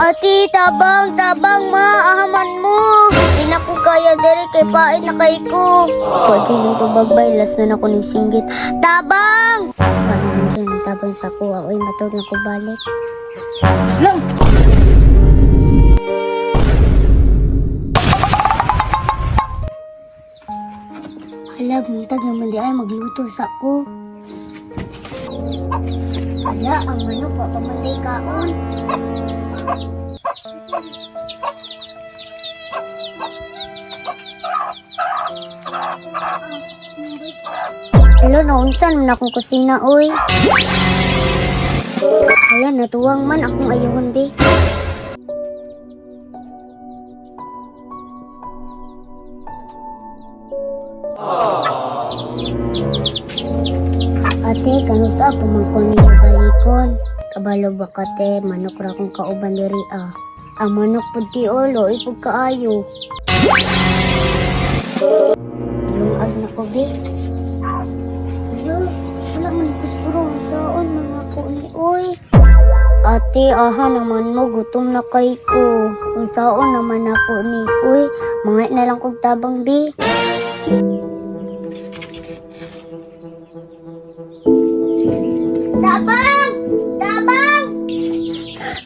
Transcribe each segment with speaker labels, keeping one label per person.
Speaker 1: Ati, tabang, tabang, maahaman mo. Di na ko kaya dere kay pait na kay ko. Pwede nang tubagbay, las na ako ng singgit. Tabang! Paano mo dyan ang tabang sa kuha? Uy, matod na ko balik.
Speaker 2: Lang!
Speaker 1: Hala, buntag naman di ay magluto sa ko. Hala, ang manok pa pamatay kaon. Hala, naunsan man akong kusina, oy. Hala, natuwang man akong ayuhon, be. Ate, kanusa pumangkon niyo balikon? Kabalo ba manok ra kong kauban diri ah. Ang manok pud ti olo, ipog kaayo. Lungag na ko, be. Yo, wala man kuspuro saon mga ko ni oy. Ate, aha naman mo, gutom na kay ko. Kung saon naman ako ni, uy, mga na lang kog tabang, be.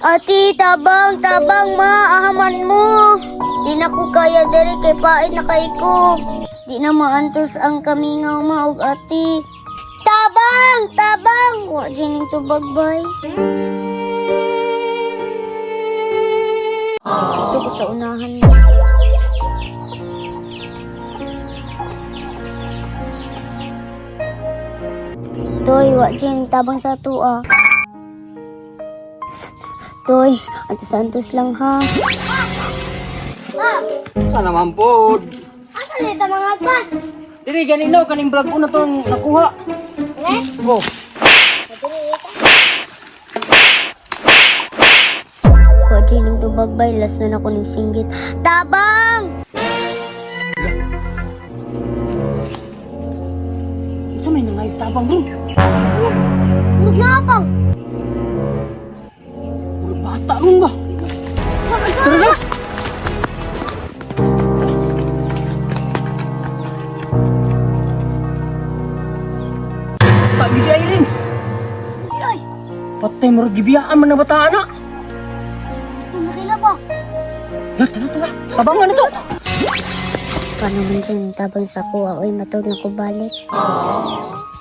Speaker 1: Ati, tabang, tabang, maahaman mo. Di na ko kaya dere kay pait na kay ko. Di na maantos ang kamingaw maog ati. Tabang! Tabang! Wa dyan yung tubagbay. Ito ko sa unahan mo. Toy, wa dyan tabang sa tuwa. Toy, antos-antos lang ha.
Speaker 2: Sana naman po.
Speaker 1: Asa nito mga pas?
Speaker 2: Diri, ganino, kaning vlog ko na itong nakuha.
Speaker 1: Eh?
Speaker 2: Oh,
Speaker 1: dyan yung tubagbay, las na ako ng singgit. Tabang!
Speaker 2: sa may nangay tabang ron.
Speaker 1: Huwag na
Speaker 2: ron ba? Tara na! Tak gidi ay Patay mo gibiyaan man na bata na.
Speaker 1: ito na sila ba?
Speaker 2: Ya, tara, tara. Tabangan ito.
Speaker 1: Paano man dyan tabang sa kuha? Uy, matod na ko balik.
Speaker 2: Lang!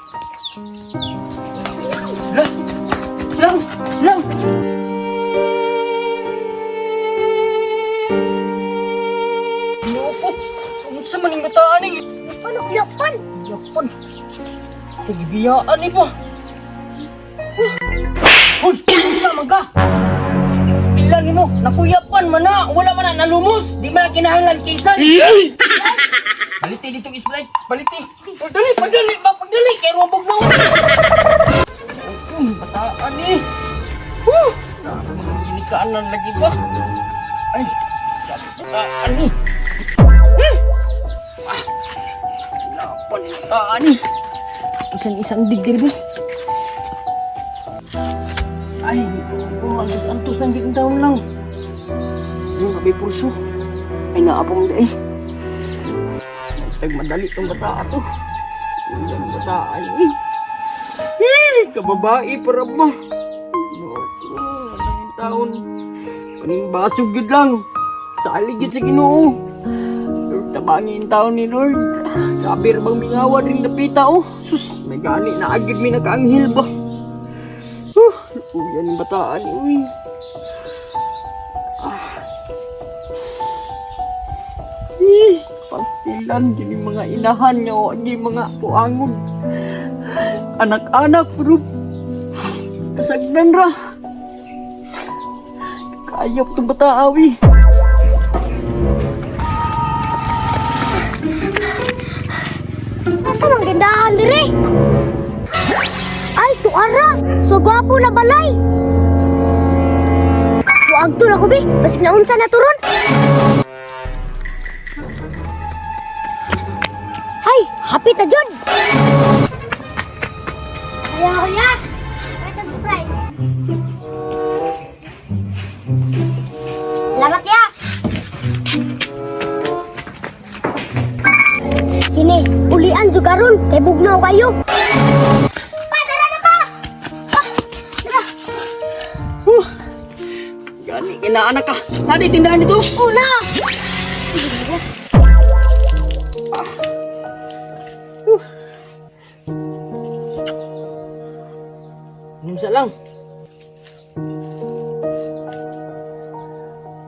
Speaker 2: Maning bataan ni.
Speaker 1: Ano yapan?
Speaker 2: Yapan! Kagibiyaan ni ba? Hoy! Ang sama ka! Tila ni mo, nakuyapan man na! Wala man na nalumos! Di man na kinahanglan kisan! Baliti dito isplay! Baliti! Pagdali! Pagdali! Ba, pagdali! Kaya robog mo! Ang bataan ni! Woo! Ginikaan na lagi ba? Ay! Bataan ni! Sinapan ni bataan ni! Isang isang digir ba? Ay, oh, antos antos ang gitong taon lang. Yung nabi pulso. Ay, naapong da eh. Tag madali tong bata ato. Yung bata ay eh. Eh, kababae para ba? Taon. Kaning basog gid lang. Sa aligid sa ginoo. Lord, tabangin taon ni Lord. Sabi bang mingawa rin napita oh. Sus, may gani na agad may nakaanghil ba? Uh, uyan yung bataan uy. Ah. Eh, pastilan yung mga inahan nyo, yung mga puangog. Anak-anak, pero kasagdan ra. Kayop tong bataawi.
Speaker 1: Asa mang gandahan dire? Ay, tuara! So gwapo na balay! Tuag to na ko, be. Basig na unsa na turon.
Speaker 3: Karon kay bugnaw kayo. Pa, na pa.
Speaker 2: Huh. Gani, kinaanak ka. Nadi, tindahan dito.
Speaker 3: Una.
Speaker 2: Nimsa lang.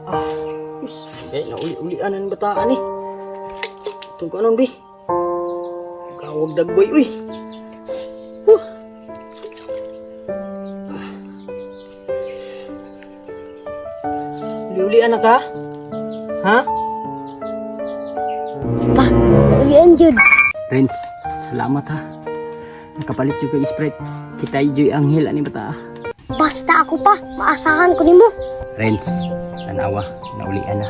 Speaker 2: Ah, hindi na uli-ulian ang bataan eh. Itong ko anong, bi? Kawag dagboy, uy. Huh. Uli-ulian na ka? Ha?
Speaker 3: Pa, ulian jud.
Speaker 2: Renz, salamat ha. Nakapalit kay Sprite. Kita yung anghel ani bata.
Speaker 3: Basta ako pa, maasahan ko nimo.
Speaker 2: Renz, tanawa, naulian na.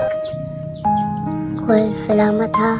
Speaker 3: Well, salamat ha.